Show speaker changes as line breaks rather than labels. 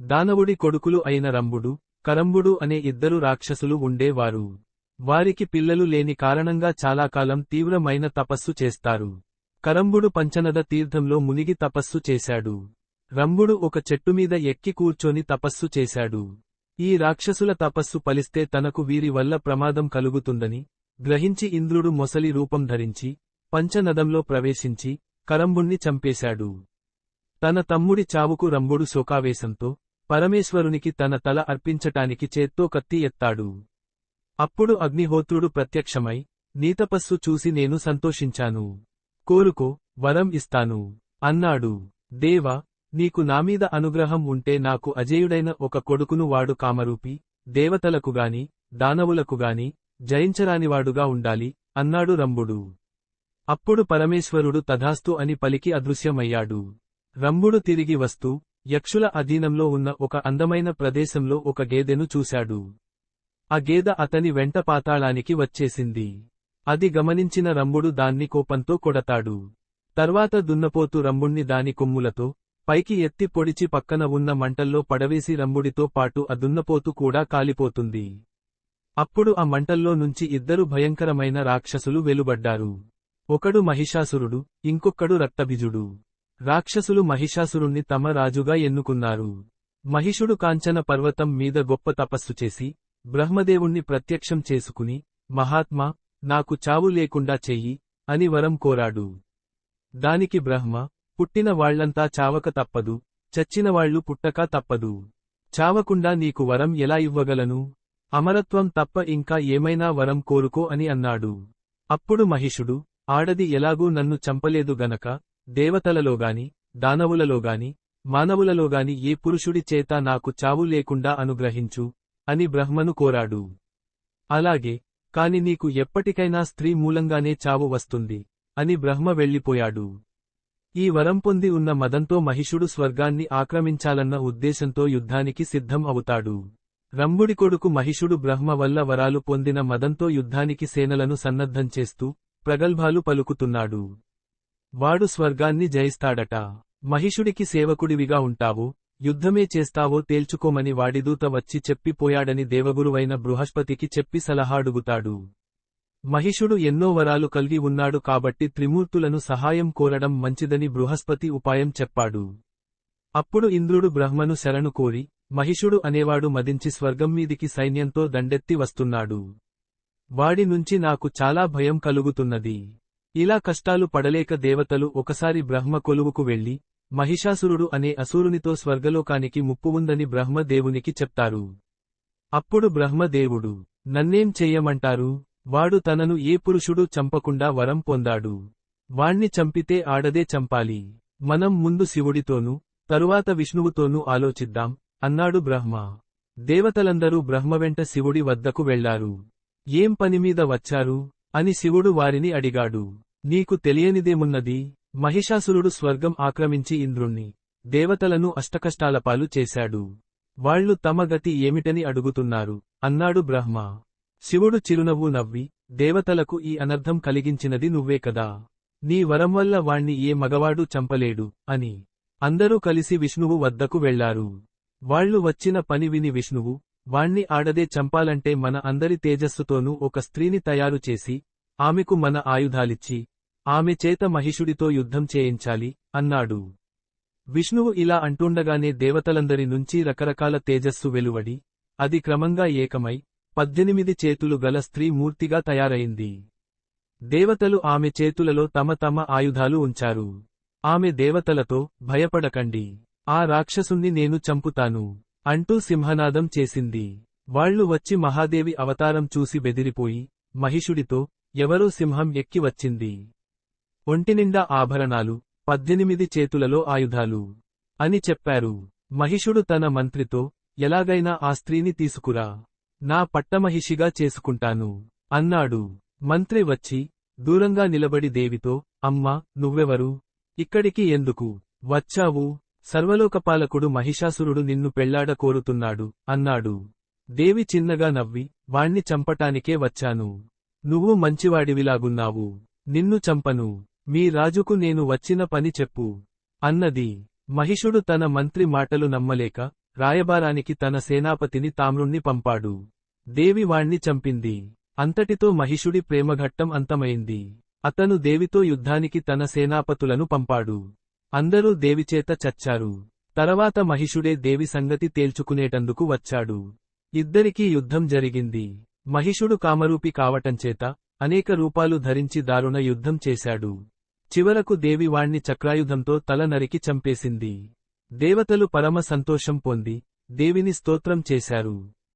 దానవుడి కొడుకులు అయిన రంభుడు కరంబుడు అనే ఇద్దరు రాక్షసులు ఉండేవారు. వారికి పిల్లలు లేని కారణంగా చాలా కాలం తీవ్రమైన తపస్సు చేస్తారు. కరంబుడు పంచనద తీర్థంలో మునిగి తపస్సు చేశాడు. రంభుడు ఒక చెట్టుమీద ఎక్కి కూర్చొని తపస్సు చేశాడు. ఈ రాక్షసుల తపస్సు ఫలిస్తే తనకు వీరి వల్ల ప్రమాదం కలుగుతుందని గ్రహించి ఇంద్రుడు మొసలి రూపం ధరించి పంచనదంలో ప్రవేశించి కరంబుణ్ణి చంపేశాడు. తన తమ్ముడి చావుకు రంభుడు శోకావేశంతో పరమేశ్వరునికి తన తల అర్పించటానికి చేత్తో కత్తి ఎత్తాడు. అప్పుడు అగ్నిహోత్రుడు ప్రత్యక్షమై నీతపస్సు చూసి నేను సంతోషించాను. కోరుకో వరం ఇస్తాను. అన్నాడు. దేవ నీకు నామీద అనుగ్రహం ఉంటే నాకు అజేయుడైన ఒక కొడుకును వాడు కామరూపి దేవతలకుగాని దానవులకుగాని జయించరానివాడుగా ఉండాలి అన్నాడు రంభుడు. అప్పుడు పరమేశ్వరుడు తథాస్తు అని పలికి అదృశ్యమయ్యాడు. రంభుడు తిరిగి వస్తూ యక్షుల అధీనంలో ఉన్న ఒక అందమైన ప్రదేశంలో ఒక గేదెను చూశాడు. ఆ గేద అతని వెంట పాతాళానికి వచ్చేసింది. అది గమనించిన రంభుడు దాన్ని కోపంతో కొడతాడు. తర్వాత దున్నపోతు రంభుణ్ణి దాని కొమ్ములతో పైకి ఎత్తి పొడిచి పక్కన ఉన్న మంటల్లో పడవేసి రంభుడితో పాటు ఆ దున్నపోతు కూడా కాలిపోతుంది. అప్పుడు ఆ మంటల్లో నుంచి ఇద్దరు భయంకరమైన రాక్షసులు వెలుబడ్డారు. ఒకడు మహిషాసురుడు ఇంకొక్కడు రక్తభిజుడు రాక్షసులు మహిషాసురుణ్ణి తమ రాజుగా ఎన్నుకున్నారు. మహిషుడు కాంచన పర్వతం మీద గొప్ప తపస్సు చేసి బ్రహ్మదేవుణ్ణి ప్రత్యక్షం చేసుకుని మహాత్మా నాకు చావు లేకుండా చెయ్యి అని వరం కోరాడు. దానికి బ్రహ్మ పుట్టిన వాళ్ళంతా చావక తప్పదు చచ్చినవాళ్ళు పుట్టక తప్పదు. చావకుండా నీకు వరం ఎలా ఇవ్వగలను? అమరత్వం తప్ప ఇంకా ఏమైనా వరం కోరుకో అని అన్నాడు. అప్పుడు మహిషుడు ఆడది ఎలాగూ నన్ను చంపలేదు గనక దేవతలలోగాని దానవులలోగాని మానవులలోగాని ఏ పురుషుడి చేత నాకు చావు లేకుండా అనుగ్రహించు అని బ్రహ్మను కోరాడు. అలాగే కాని నీకు ఎప్పటికైనా స్త్రీ మూలంగానే చావు వస్తుంది అని బ్రహ్మ వెళ్ళిపోయాడు. ఈ వరం పొంది ఉన్న మదంతో మహిషుడు స్వర్గాన్ని ఆక్రమించాలన్న ఉద్దేశంతో యుద్ధానికి సిద్ధం అవుతాడు. రంభుడి కొడుకు మహిషుడు బ్రహ్మ వల్ల వరాలు పొందిన మదంతో యుద్ధానికి సేనలను సన్నద్ధం చేస్తూ ప్రగల్భాలు పలుకుతున్నాడు. వాడు స్వర్గాన్ని జయిస్తాడట. మహిషుడికి సేవకుడివిగా ఉంటావో. యుద్ధమే చేస్తావో తేల్చుకోమని వాడిదూత వచ్చి చెప్పిపోయాడని దేవగురువైన బృహస్పతికి చెప్పి సలహాడుగుతాడు. మహిషుడు ఎన్నో వరాలు కలిగి ఉన్నాడు కాబట్టి త్రిమూర్తులను సహాయం కోరడం మంచిదని బృహస్పతి ఉపాయం చెప్పాడు. అప్పుడు ఇంద్రుడు బ్రహ్మను శరణు కోరి మహిషుడు అనేవాడు మదించి స్వర్గం మీదికి సైన్యంతో దండెత్తి వస్తున్నాడు. వాడి నుంచి నాకు చాలా భయం కలుగుతున్నది. ఇలా కష్టాలు పడలేక దేవతలు ఒకసారి బ్రహ్మ కొలువుకు వెళ్ళి మహిషాసురుడు అనే అసూరునితో స్వర్గలోకానికి ముప్పు ఉందని బ్రహ్మదేవునికి చెప్తారు. అప్పుడు బ్రహ్మదేవుడు నన్నేం చెయ్యమంటారు? వాడు తనను ఏ పురుషుడు చంపకుండా వరం పొందాడు. వాణ్ణి చంపితే ఆడదే చంపాలి. మనం ముందు శివుడితోనూ తరువాత విష్ణువుతోనూ ఆలోచిద్దాం అన్నాడు బ్రహ్మ. దేవతలందరూ బ్రహ్మ వెంట శివుడి వద్దకు వెళ్ళారు. ఏం పనిమీద వచ్చారు? అని శివుడు వారిని అడిగాడు. నీకు తెలియనిదేమున్నది? మహిషాసురుడు స్వర్గం ఆక్రమించి ఇంద్రుణ్ణి దేవతలను అష్టకష్టాలపాలు చేశాడు. వాళ్ళు తమ గతి ఏమిటని అడుగుతున్నారు. అన్నాడు బ్రహ్మ. శివుడు చిరునవ్వు నవ్వి దేవతలకు ఈ అనర్థం కలిగించినది నువ్వే కదా. నీ వరం వల్ల వాణ్ణి ఏ మగవాడు చంపలేడు అని. అందరూ కలిసి విష్ణువు వద్దకు వెళ్ళారు. వాళ్ళు వచ్చిన పని విని విష్ణువు వాణ్ణి ఆడదే చంపాలంటే మన అందరి తేజస్సుతోనూ ఒక స్త్రీని తయారు చేసి ఆమెకు మన ఆయుధాలిచ్చి ఆమె చేత మహిషుడితో యుద్ధం చేయించాలి అన్నాడు. విష్ణువు ఇలా అంటుండగానే దేవతలందరి నుంచి రకరకాల తేజస్సు వెలువడి అది క్రమంగా ఏకమై పద్దెనిమిది చేతులు గల స్త్రీ మూర్తిగా తయారైంది. దేవతలు ఆమె చేతులలో తమ తమ ఆయుధాలు ఉంచారు. ఆమె దేవతలతో భయపడకండి. ఆ రాక్షసుణ్ణి నేను చంపుతాను. అంటూ సింహనాదం చేసింది. వాళ్ళు వచ్చి మహాదేవి అవతారం చూసి బెదిరిపోయి మహిషుడితో ఎవరో సింహం ఎక్కి వచ్చింది. ఒంటినిండా ఆభరణాలు పద్దెనిమిది చేతులలో ఆయుధాలు అని చెప్పారు. మహిషుడు తన మంత్రితో ఎలాగైనా ఆ స్త్రీని తీసుకురా. నా పట్టమహిషిగా చేసుకుంటాను అన్నాడు. మంత్రి వచ్చి దూరంగా నిలబడి దేవితో అమ్మా నువ్వెవరు? ఇక్కడికి ఎందుకు వచ్చావు? సర్వలోకపాలకుడు మహిషాసురుడు నిన్ను పెళ్ళాడ కోరుతున్నాడు అన్నాడు. దేవి చిన్నగా నవ్వి వాణ్ణి చంపటానికే వచ్చాను. నువ్వు మంచివాడివిలాగున్నావు. నిన్ను చంపను. మీ రాజుకు నేను వచ్చిన పని చెప్పు అన్నది. మహిషుడు తన మంత్రి మాటలు నమ్మలేక రాయబారానికి తన సేనాపతిని తామ్రుణ్ణి పంపాడు. దేవి వాణ్ణి చంపింది. అంతటితో మహిషుడి ప్రేమఘట్టం అంతమైంది. అతను దేవితో యుద్ధానికి తన సేనాపతులను పంపాడు. అందరూ దేవిచేత చచ్చారు. తర్వాత మహిషుడే దేవి సంగతి తేల్చుకునేటందుకు వచ్చాడు. ఇద్దరికీ యుద్ధం జరిగింది. మహిషుడు కామరూపి కావటంచేత అనేక రూపాలు ధరించి దారుణ యుద్ధం చేశాడు. చివరకు దేవి వాణ్ణి చక్రాయుధంతో తల నరికి చంపేసింది. దేవతలు పరమ సంతోషం పొంది దేవిని స్తోత్రం చేశారు.